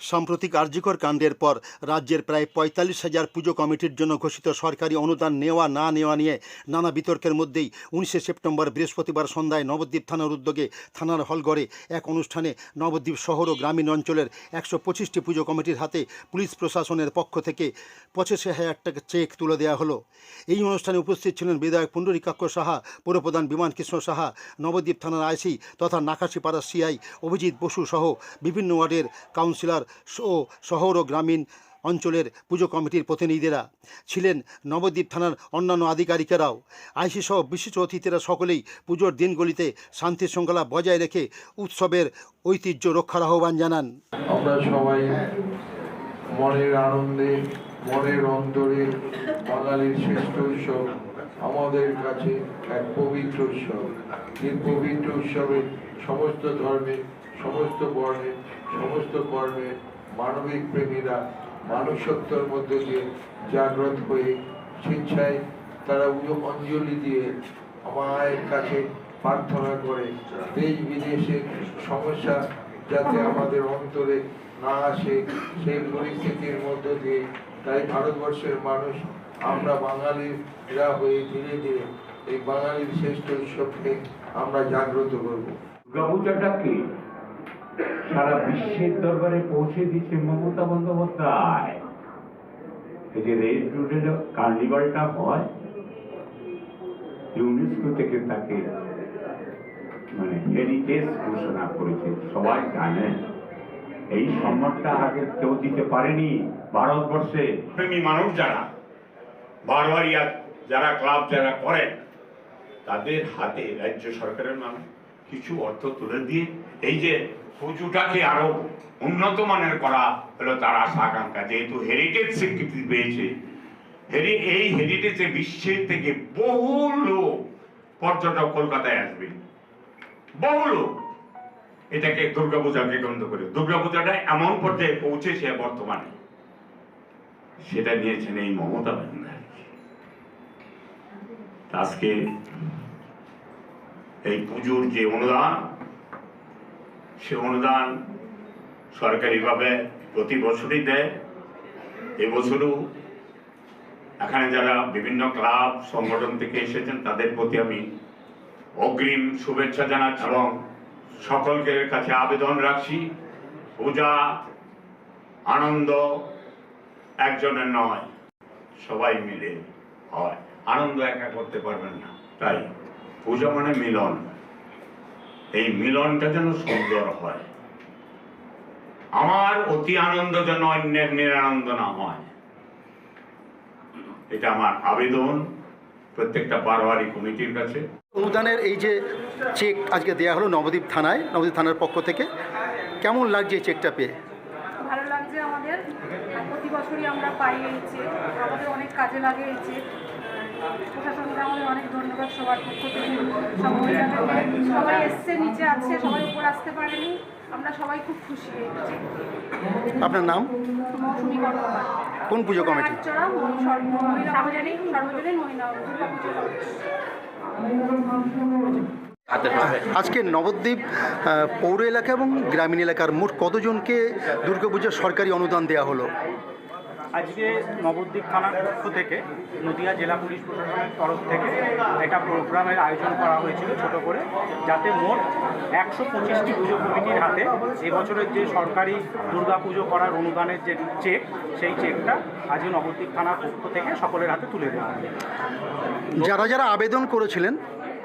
সাম্প্রতিক আর্যিকর কাণ্ডের পর রাজ্যের প্রায় পঁয়তাল্লিশ হাজার পুজো কমিটির জন্য ঘোষিত সরকারি অনুদান নেওয়া না নেওয়া নিয়ে নানা বিতর্কের মধ্যেই উনিশে সেপ্টেম্বর বৃহস্পতিবার সন্ধ্যায় নবদ্বীপ থানার উদ্যোগে থানার হলঘরে এক অনুষ্ঠানে নবদ্বীপ শহর ও গ্রামীণ অঞ্চলের একশো পঁচিশটি পুজো কমিটির হাতে পুলিশ প্রশাসনের পক্ষ থেকে পঁচাশি হাজার টাকা চেক তুলে দেওয়া হলো। এই অনুষ্ঠানে উপস্থিত ছিলেন বিধায়ক পুণ্ডরীকাক্ষ সাহা, পৌরপ্রধান বিমান কৃষ্ণ সাহা, নবদ্বীপ থানার আইসি তথা নাকাশিপাড়া সিআই অভিজিৎ বসু সহ বিভিন্ন ওয়ার্ডের কাউন্সিলর ও শহর ও গ্রামীণ অঞ্চলের পুজো কমিটির প্রতিনিধিরা ছিলেন নবদ্বীপ থানার অন্যান্য আধিকারিকেরাও। আইসি সহ বিশিষ্ট অতিথিরা সকলেই পুজোর দিনগুলিতে শান্তি শৃঙ্খলা বজায় রেখে উৎসবের ঐতিহ্য রক্ষার আহ্বান জানান। আমরা সবাই মনের আনন্দে, মনের অন্তরে বাঙালির শ্রেষ্ঠ উৎসব, আমাদের কাছে এক পবিত্র উৎসব। এই পবিত্র উৎসবে সমস্ত ধর্মে, সমস্ত বর্ণে সমস্ত কর্মে মানবিক প্রেমীরা মানুষত্বর মধ্য দিয়ে জাগ্রত হয়ে স্বেচ্ছায় তারা অঞ্জলি দিয়ে মায়ের কাছে প্রার্থনা করে। দেশ বিদেশের সমস্যা যাতে আমাদের অন্তরে না আসে, সেই পরিস্থিতির মধ্য দিয়ে তাই ভারতবর্ষের মানুষ আমরা বাঙালিরা হয়ে ধীরে ধীরে এই বাঙালির শ্রেষ্ঠ উৎসবকে আমরা জাগ্রত করব। দুর্গাপূজাটাকে সারা বিশ্বের দরবারে পৌঁছে দিচ্ছে মমতা বন্দ্যোপাধ্যায়। এই যে রেড রোডের কার্নিভালটা হয়, ইউনেস্কো থেকে তাকে মানে হেরিটেজ ঘোষণা করেছে। সবাই জানেন, এই সম্মানটা আগে কেউ দিতে পারেনি ভারতবর্ষে। প্রেমী মানুষ যারা বারবারিয়া যারা ক্লাব যারা করেন, তাদের হাতে রাজ্য সরকারের নামে। কিছু অর্থ তুলে দিয়ে এই যে পুজোটাকে আরও উন্নত মানের করা হলো তার আশা আকাঙ্ক্ষা। যেহেতু হেরিটেজ স্বীকৃতি পেয়েছে, হেরি, এই হেরিটেজে বিশ্বের থেকে বহু লোক পর্যটক কলকাতায় আসবে। বহু লোক। এটাকে দুর্গাপূজাকে কেন্দ্র করে। দুর্গাপূজাটা এমন পর্যায়ে পৌঁছেছে বর্তমানে। সেটা নিয়েছেন এই মমতা ব্যানার্জি। আজকে এই পুজোর যে অনুদান, সে অনুদান সরকারিভাবে প্রতি বছরই দেয়। এবছরও এখানে যারা বিভিন্ন ক্লাব, সংগঠন থেকে এসেছেন, তাদের প্রতি আমি অগ্রিম শুভেচ্ছা জানাচ্ছি এবং সকলকে কাছে আবেদন রাখছি। পূজা আনন্দ একজনের নয়, সবাই মিলে হয়। আনন্দ একা করতে পারবেন না। তাই। পূজা মানে মিলন। এই মিলনটা যেন সুন্দর হয়। আমার অতি আনন্দ যেন অন্যের নিরানন্দ না হয়। এটা আমার আবেদন। প্রত্যেকটা বারোয়ারি কমিটির কাছে। অনুদানের এই যে চেক আজকে দেওয়া হলো নবদ্বীপ থানায় নবদ্বীপ থানার পক্ষ থেকে কেমন লাগছে এই চেকটা পেয়ে? ভালো লাগছে আমাদের। প্রতি বছরই আমরা পাই এই চেক আমাদের অনেক কাজে লাগে এই চেক প্রশাসনকে আমাদের অনেক ধন্যবাদ সবার পক্ষ থেকে। সব সবাই এসছে নিচে আছে সবাই উপর আসতে পারেনি আমরা সবাই খুব খুশি আপনার নাম? মৌসুমী কোন পুজো কমিটি? সার্বজনীন সর্বজনীন মহিলা দুর্গা পুজো কমিটি। আজকে নবদ্বীপ পৌর এলাকা এবং গ্রামীণ এলাকার মোট কতজনকে দুর্গাপূজার সরকারি অনুদান দেওয়া হলো? আজকে নবদ্বীপ থানার পক্ষ থেকে নদিয়া জেলা পুলিশ প্রশাসনের তরফ থেকে একটা প্রোগ্রামের আয়োজন করা হয়েছিল ছোট করে, যাতে মোট একশো পঁচিশটি পুজো কমিটির হাতে এবছরের যে সরকারি দুর্গা পুজো করার অনুদানের যে চেক, সেই চেকটা আজকে নবদ্বীপ থানার পক্ষ থেকে সকলের হাতে তুলে দেওয়া হবে যারা যারা আবেদন করেছিলেন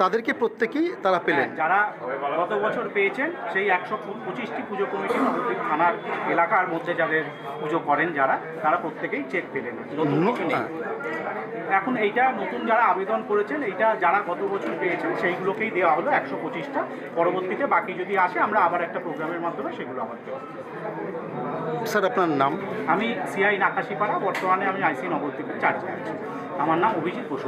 তাদেরকে প্রত্যেকেই তারা পেলেন। যারা গত বছর পেয়েছেন সেই একশো পঁচিশটি পুজো কমিটি থানার এলাকার মধ্যে যাদের পুজো করেন যারা তারা প্রত্যেকেই চেক পেলেন। এখন এইটা নতুন যারা আবেদন করেছেন এইটা যারা গত বছর পেয়েছেন সেইগুলোকেই দেওয়া হলো একশো পঁচিশটা। পরবর্তীতে বাকি যদি আসে আমরা আবার একটা প্রোগ্রামের মাধ্যমে সেগুলো আবার দেবো। স্যার আপনার নাম? আমি সিআই নাকাশিপাড়া বর্তমানে আমি আইসি নবদ্বীপের চার্জে আছি। আমার নাম অভিজিৎ বসু